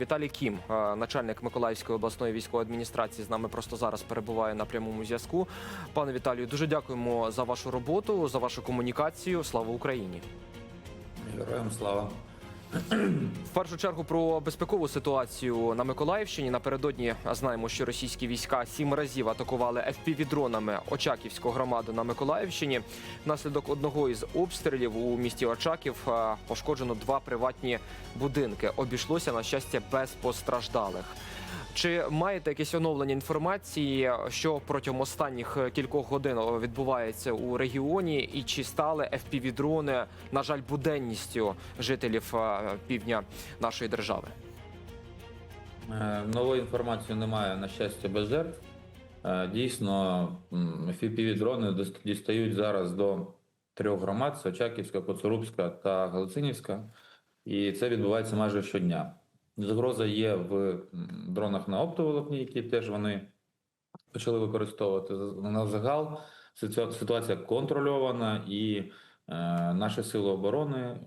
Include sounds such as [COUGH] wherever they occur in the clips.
Віталій Кім, е, начальник Миколаївської обласної військової адміністрації, з нами просто зараз перебуває на прямому зв'язку. Пане Віталію, дуже дякуємо за вашу роботу, за вашу комунікацію. Слава Україні! Героям слава. В першу чергу про безпекову ситуацію на Миколаївщині. Напередодні знаємо, що російські війська сім разів атакували FPV-дронами Очаківську громаду на Миколаївщині. Внаслідок одного із обстрілів у місті Очаків е, пошкоджено два приватні будинки. Обійшлося на щастя без постраждалих. Чи маєте якесь оновлення інформації, що протягом останніх е, кількох годин е, відбувається у регіоні, і чи стали FPV-дрони, на жаль, буденністю жителів е, півдня нашої держави? Е, Нової інформації немає, на щастя, без жертв. Е, Дійсно, fpv дрони дістають зараз до трьох громад: це Очаківська, Коцурубська та Галицинівська. І це відбувається майже щодня. Загроза є в дронах на оптоволокні, які теж вони почали використовувати. На загал ситуа- ситуація контрольована, і е, наші сили оборони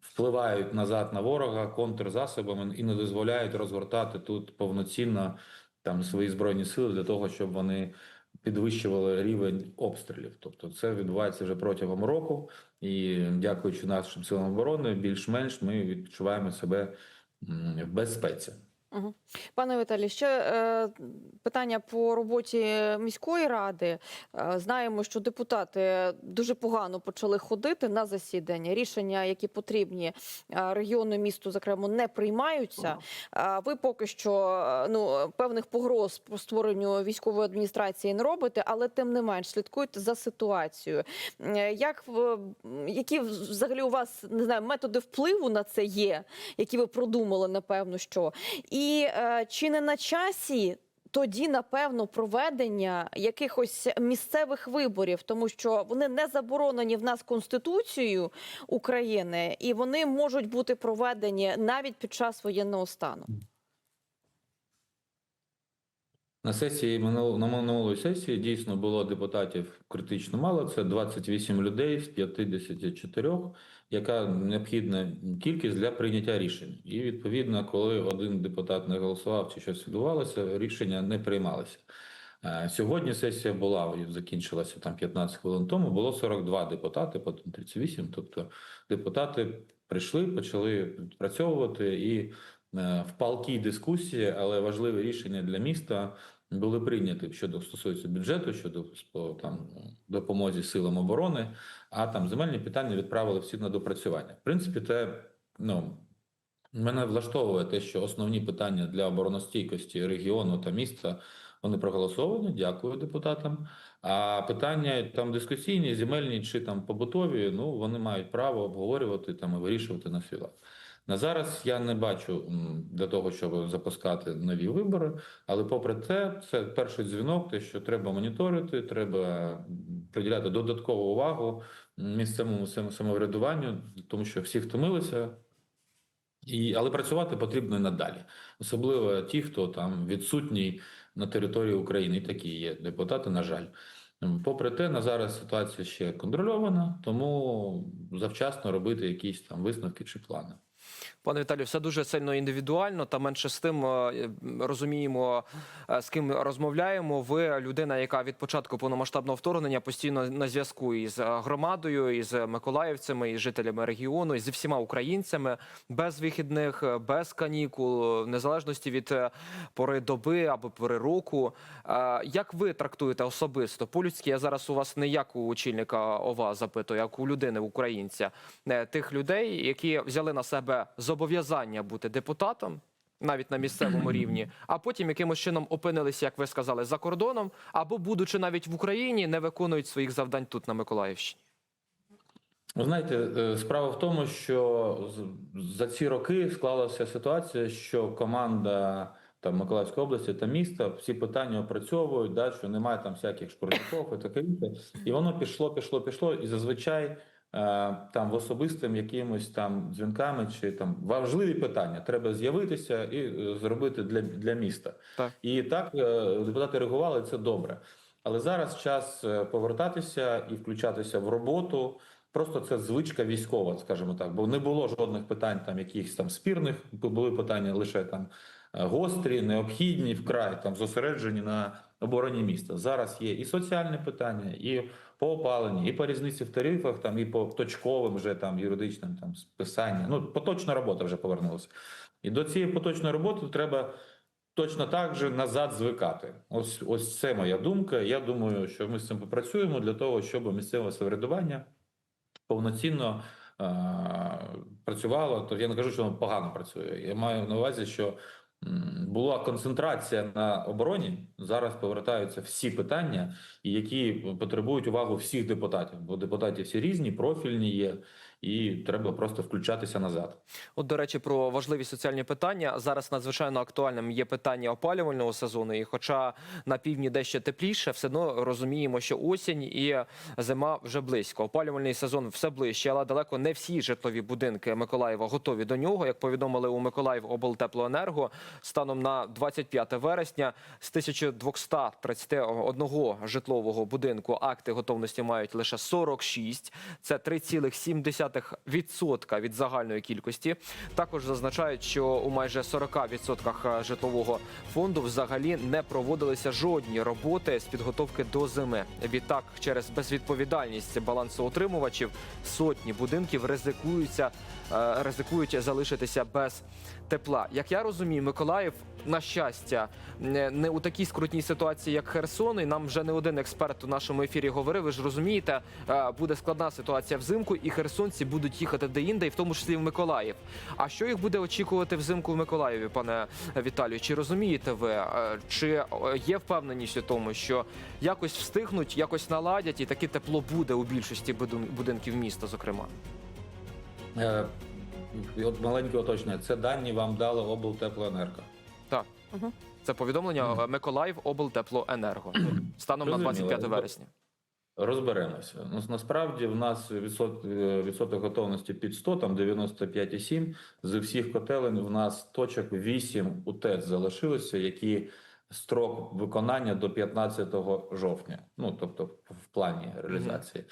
впливають назад на ворога контрзасобами і не дозволяють розгортати тут повноцінно там свої збройні сили для того, щоб вони підвищували рівень обстрілів. Тобто це відбувається вже протягом року, і дякуючи нашим силам оборони, більш-менш ми відчуваємо себе в безпеці. Мгм. Пане Віталій, ще е, питання по роботі міської ради. Е, знаємо, що депутати дуже погано почали ходити на засідання. Рішення, які потрібні е, регіону місту, зокрема, не приймаються. Е, ви поки що е, ну певних погроз по створенню військової адміністрації не робите, але тим не менш слідкуйте за ситуацією. Е, Як в- які взагалі у вас не знаю методи впливу на це є, які ви продумали, напевно, що і е, чи не на часі тоді, напевно, проведення якихось місцевих виборів, тому що вони не заборонені в нас Конституцією України, і вони можуть бути проведені навіть під час воєнного стану. На сесії на минулої сесії дійсно було депутатів критично мало. Це 28 людей з 54, яка необхідна кількість для прийняття рішень. І відповідно, коли один депутат не голосував чи щось відбувалося, рішення не приймалися. Е, Сьогодні сесія була закінчилася там 15 хвилин тому. Було 42 депутати, потім 38. Тобто депутати прийшли, почали працьовувати і в палкій дискусії, але важливі рішення для міста були прийняті щодо стосується бюджету, щодо там допомозі силам оборони. А там земельні питання відправили всі на допрацювання. В принципі, те ну. Мене влаштовує те, що основні питання для обороностійкості регіону та міста вони проголосовані. Дякую депутатам. А питання там дискусійні, земельні чи там побутові, ну вони мають право обговорювати там і вирішувати на лад. На зараз я не бачу для того, щоб запускати нові вибори. Але попри те, це перший дзвінок, те, що треба моніторити, треба приділяти додаткову увагу місцевому самоврядуванню, тому що всі втомилися. І, але працювати потрібно і надалі, особливо ті, хто там відсутній на території України, і такі є депутати, на жаль. Попри те, на зараз ситуація ще контрольована, тому завчасно робити якісь там висновки чи плани. Пане Віталію, все дуже сильно індивідуально, та менше з тим е, розуміємо, е, з ким розмовляємо. Ви людина, яка від початку повномасштабного вторгнення постійно на зв'язку із е, громадою, із миколаївцями, із жителями регіону, і зі всіма українцями, без вихідних, без канікул, в незалежності від пори доби або пори року. Як ви трактуєте особисто по-людськи? Я зараз у вас не як у очільника ОВА запитую, як у людини, українця, тих людей, які взяли на себе зобов'язання бути депутатом. Навіть на місцевому [CLEARS THROAT] рівні, а потім якимось чином опинилися, як ви сказали, за кордоном, або будучи навіть в Україні, не виконують своїх завдань тут на Миколаївщині. Ви знаєте, е, справа в тому, що за ці роки склалася ситуація, що команда там Миколаївської області та міста всі питання опрацьовують, да, що немає там всяких шкурників і таке інше. І воно пішло, пішло, пішло. І зазвичай там в особистим якимось там дзвінками чи там важливі питання треба з'явитися і е, зробити для, для міста. Так. І так е, депутати реагували, це добре. Але зараз час е, повертатися і включатися в роботу. Просто це звичка військова, скажімо так, бо не було жодних питань там якихось там спірних, були питання лише там е, гострі, необхідні, вкрай там зосереджені на обороні міста. Зараз є і соціальні питання, і по опаленні, і по різниці в тарифах, там і по точковим вже там юридичним там списанням. Ну поточна робота вже повернулася. І до цієї поточної роботи треба точно так же назад звикати. Ось ось це моя думка. Я думаю, що ми з цим попрацюємо для того, щоб місцеве самоврядування повноцінно працювало. То я не кажу, що воно погано працює. Я маю на увазі, що була концентрація на обороні. Зараз повертаються всі питання, які потребують увагу всіх депутатів, бо депутатів всі різні, профільні є, і треба просто включатися назад. От, до речі, про важливі соціальні питання зараз надзвичайно актуальним є питання опалювального сезону. І хоча на півдні дещо тепліше, все одно розуміємо, що осінь і зима вже близько. Опалювальний сезон все ближче, але далеко не всі житлові будинки Миколаєва готові до нього. Як повідомили у Миколаїв облтеплоенерго, станом на 25 вересня з 1231 житлового будинку акти готовності мають лише 46. Це 3,7% від загальної кількості. Також зазначають, що у майже 40% житлового фонду взагалі не проводилися жодні роботи з підготовки до зими. Відтак, через безвідповідальність балансоутримувачів сотні будинків ризикуються, е, ризикують залишитися без тепла. Як я розумію, Миколаїв, на щастя, не не у такій скрутній ситуації, як Херсон. І нам вже не один експерт у нашому ефірі говорив. Ви ж розумієте, е, буде складна ситуація взимку, і херсонці будуть їхати де-інде, і в тому числі в Миколаїв. А що їх буде очікувати взимку в Миколаєві, пане Віталію? Чи розумієте ви, е, чи е, є впевненість у тому, що якось встигнуть, якось наладять, і таке тепло буде у більшості будинків міста, зокрема? Е, і от маленьке уточнення. Це дані вам дало облтеплоенерго. Так. Мгм. Це повідомлення Миколаїв облтеплоенерго [CLEARS THROAT] станом на 25 вересня. Розберемося. Ну, насправді в нас відсот, е, відсоток готовності під 100, там 95,7. З всіх котелень в нас точок 8 УТЕЦ залишилося, які строк виконання до 15 жовтня. Ну тобто в плані реалізації.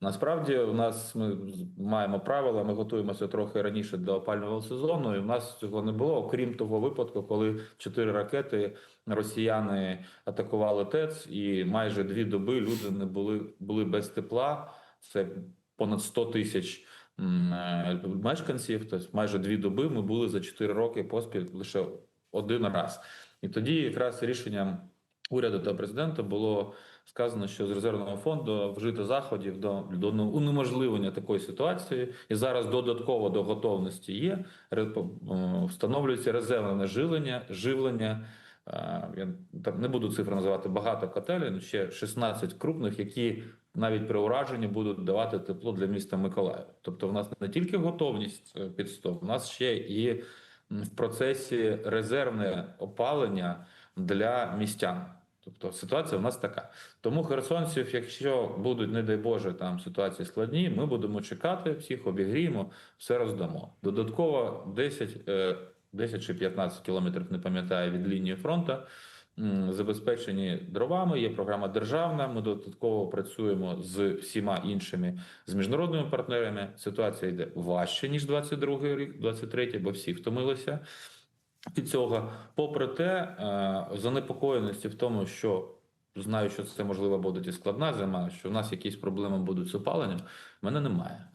Насправді, у нас ми маємо правила. Ми готуємося трохи раніше до опального сезону, і в нас цього не було. Окрім того випадку, коли чотири ракети росіяни атакували ТЕЦ, і майже дві доби люди не були були без тепла. Це понад 100 тисяч е, мешканців. Тобто майже дві доби ми були за 4 роки поспіль лише один раз. І тоді якраз рішенням уряду та президента було сказано, що з резервного фонду вжито заходів до, до унеможливлення такої ситуації, і зараз додатково до готовності є е, встановлюється резервне живлення, живлення. Я так не буду цифри називати багато котелень, ще 16 крупних, які навіть при ураженні будуть давати тепло для міста Миколаїв. Тобто, в нас не тільки готовність е, під 100, в нас ще і в процесі резервне опалення для містян. Тобто ситуація в нас така. Тому херсонців, якщо будуть, не дай Боже, там ситуації складні, ми будемо чекати, всіх обігріємо, все роздамо. Додатково 10, е, 10 чи 15 кілометрів, не пам'ятаю, від лінії фронту. Забезпечені дровами, є програма державна. Ми додатково працюємо з всіма іншими з міжнародними партнерами. Ситуація йде важче ніж 22 рік, 23, бо всі втомилися від цього. Попри те, е, занепокоєності в тому, що знаю, що це можливо буде і складна зима, що в нас якісь проблеми будуть з опаленням, мене немає.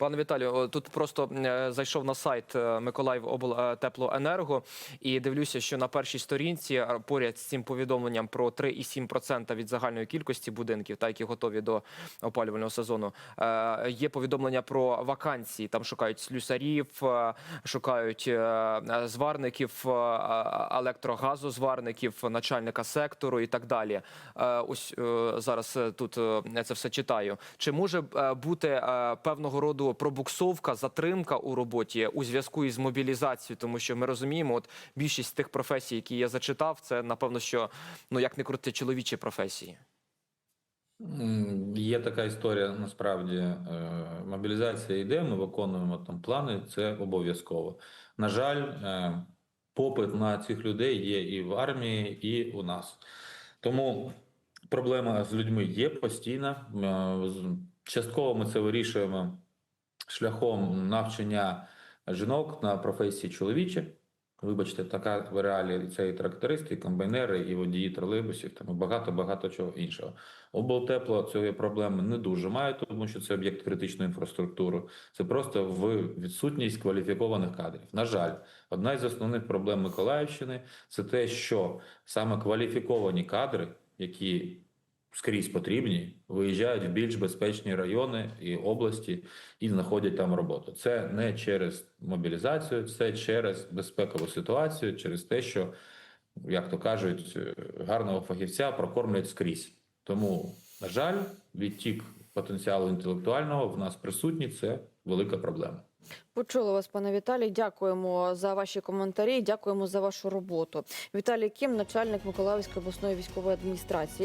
Пане Віталію, тут просто е, зайшов на сайт е, Миколаїв облтеплоенерго і дивлюся, що на першій сторінці е, поряд з цим повідомленням про 3,7% від загальної кількості будинків, та які готові до опалювального сезону, е, є повідомлення про вакансії. Там шукають слюсарів, е, шукають е, е, зварників, е, е, електрогазозварників, начальника сектору і так далі. Е, Ось е, зараз е, тут е, це все читаю. Чи може е, бути е, певного роду пробуксовка, затримка у роботі у зв'язку із мобілізацією? Тому що ми розуміємо, от більшість тих професій, які я зачитав, це напевно, що ну як не крути чоловічі професії. Є така історія. Насправді Е, мобілізація йде. Ми виконуємо там плани. Це обов'язково. На жаль, е, попит на цих людей є і в армії, і у нас. Тому проблема з людьми є постійна. Е, Частково ми це вирішуємо шляхом навчання жінок на професії чоловічі. Вибачте, така в реалії це і трактористи, комбайнери, і водії тролейбусів, там і багато багато чого іншого. Облтепло цієї проблеми не дуже має, тому що це об'єкт критичної інфраструктури. Це просто в відсутність кваліфікованих кадрів. На жаль, одна із основних проблем Миколаївщини це те, що саме кваліфіковані кадри, які скрізь потрібні, виїжджають в більш безпечні райони і області і знаходять там роботу. Це не через мобілізацію, це через безпекову ситуацію, через те, що, як то кажуть, е, гарного фахівця прокормлять скрізь. Тому, на жаль, відтік потенціалу інтелектуального в нас присутній. Це велика проблема. Почули вас, пане Віталій. Дякуємо за ваші коментарі. Дякуємо за вашу роботу. Віталій Кім, начальник Миколаївської обласної військової адміністрації.